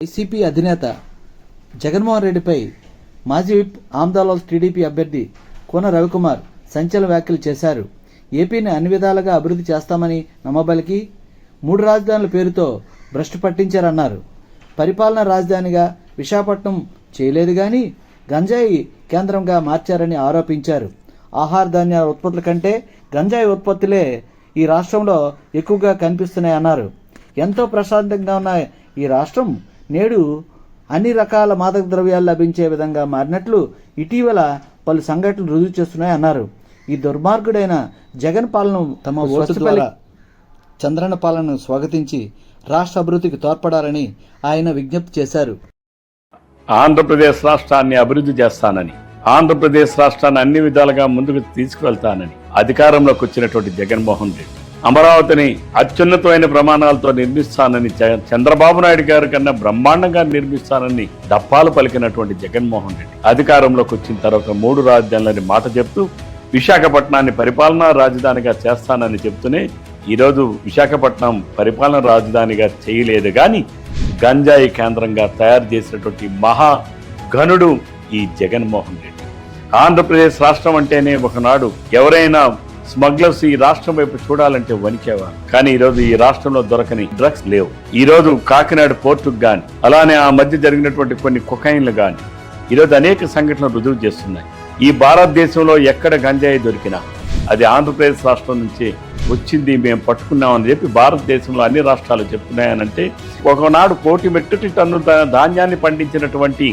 YCP అధినేత జగన్మోహన్ రెడ్డిపై మాజీ విప్ ఆమ్దాలాల్ టీడీపీ అభ్యర్థి కోన రవికుమార్ సంచలన వ్యాఖ్యలు చేశారు. ఏపీని అన్ని విధాలుగా అభివృద్ధి చేస్తామని నమ్మబలికి మూడు రాజధానుల పేరుతో భ్రష్టు పట్టించారన్నారు. పరిపాలన రాజధానిగా విశాఖపట్నం చేయలేదు కానీ గంజాయి కేంద్రంగా మార్చారని ఆరోపించారు. ఆహార ధాన్యాల ఉత్పత్తుల కంటే గంజాయి ఉత్పత్తులే ఈ రాష్ట్రంలో ఎక్కువగా కనిపిస్తున్నాయన్నారు. ఎంతో ప్రశాంతంగా ఉన్న ఈ రాష్ట్రం నేడు అన్ని రకాల మాదక ద్రవ్యాలు లభించే విధంగా మారినట్లు ఇటీవల పలు సంఘటనలు రుజువు చేస్తున్నాయన్నారు ఈ దుర్మార్గుడైన జగన్ పాలన తమ ఓటు ద్వారా చంద్రన్న పాలనను స్వాగతించి రాష్ట్ర అభివృద్ధికి తోడ్పడాలని ఆయన విజ్ఞప్తి చేశారు. ఆంధ్రప్రదేశ్ రాష్ట్రాన్ని అభివృద్ధి చేస్తానని ఆంధ్రప్రదేశ్ రాష్ట్రాన్ని అన్ని విధాలుగా ముందుకు తీసుకువెళ్తానని అధికారంలోకి వచ్చినటువంటి జగన్మోహన్ రెడ్డి అమరావతిని అత్యున్నతమైన ప్రమాణాలతో నిర్మిస్తానని చ- చంద్రబాబు నాయుడు గారి కన్నా బ్రహ్మాండంగా నిర్మిస్తానని దప్పాలు పలికినటువంటి జగన్మోహన్ రెడ్డి అధికారంలోకి వచ్చిన తర్వాత మూడు రాజధానులని మాట చెప్తూ విశాఖపట్నాన్ని పరిపాలనా రాజధానిగా చేస్తానని చెప్తూనే ఈరోజు విశాఖపట్నం పరిపాలన రాజధానిగా చేయలేదు కానీ గంజాయి కేంద్రంగా తయారు చేసినటువంటి మహా ఘనుడు ఈ జగన్మోహన్ రెడ్డి. ఆంధ్రప్రదేశ్ రాష్ట్రం అంటేనే ఒకనాడు ఎవరైనా స్మగ్లర్స్ ఈ రాష్ట్రం వైపు చూడాలంటే వణికేవారు కానీ ఈరోజు ఈ రాష్ట్రంలో దొరకని డ్రగ్స్ లేవు. ఈరోజు కాకినాడ పోర్టుకు గాని అలానే ఆ మధ్య జరిగినటువంటి కొన్ని కొకైన్లు గాని ఈరోజు అనేక సంఘటనలు రుజువు చేస్తున్నాయి. ఈ భారతదేశంలో ఎక్కడ గంజాయి దొరికినా అది ఆంధ్రప్రదేశ్ రాష్ట్రం నుంచి వచ్చింది మేము పట్టుకున్నామని చెప్పి భారతదేశంలో అన్ని రాష్ట్రాలు చెప్తున్నాయనంటే ఒకనాడు కోటి మెట్రిక్ టన్ను ధాన్యాన్ని పండించినటువంటి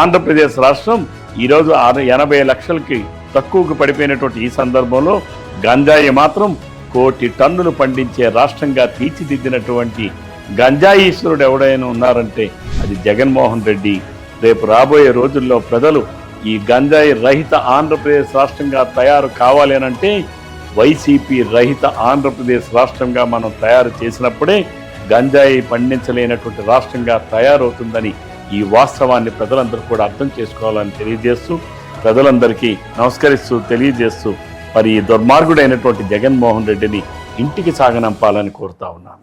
ఆంధ్రప్రదేశ్ రాష్ట్రం ఈరోజు ఆరు ఎనభై లక్షలకి తక్కువకు పడిపోయినటువంటి ఈ సందర్భంలో గంజాయి మాత్రం కోటి టన్నులు పండించే రాష్ట్రంగా తీర్చిదిద్దినటువంటి గంజాయీశ్వరుడు ఎవడైనా ఉన్నారంటే అది జగన్మోహన్ రెడ్డి. రేపు రాబోయే రోజుల్లో ప్రజలు ఈ గంజాయి రహిత ఆంధ్రప్రదేశ్ రాష్ట్రంగా తయారు కావాలేనంటే వైసీపీ రహిత ఆంధ్రప్రదేశ్ రాష్ట్రంగా మనం తయారు చేసినప్పుడే గంజాయి పండించలేనటువంటి రాష్ట్రంగా తయారవుతుందని ఈ వాస్తవాన్ని ప్రజలందరూ కూడా అర్థం చేసుకోవాలని తెలియజేస్తూ ప్రజలందరికీ నమస్కరిస్తూ తెలియజేస్తూ మరి ఈ దుర్మార్గుడైనటువంటి జగన్మోహన్ రెడ్డిని ఇంటికి సాగనంపాలని కోరుతా ఉన్నాను.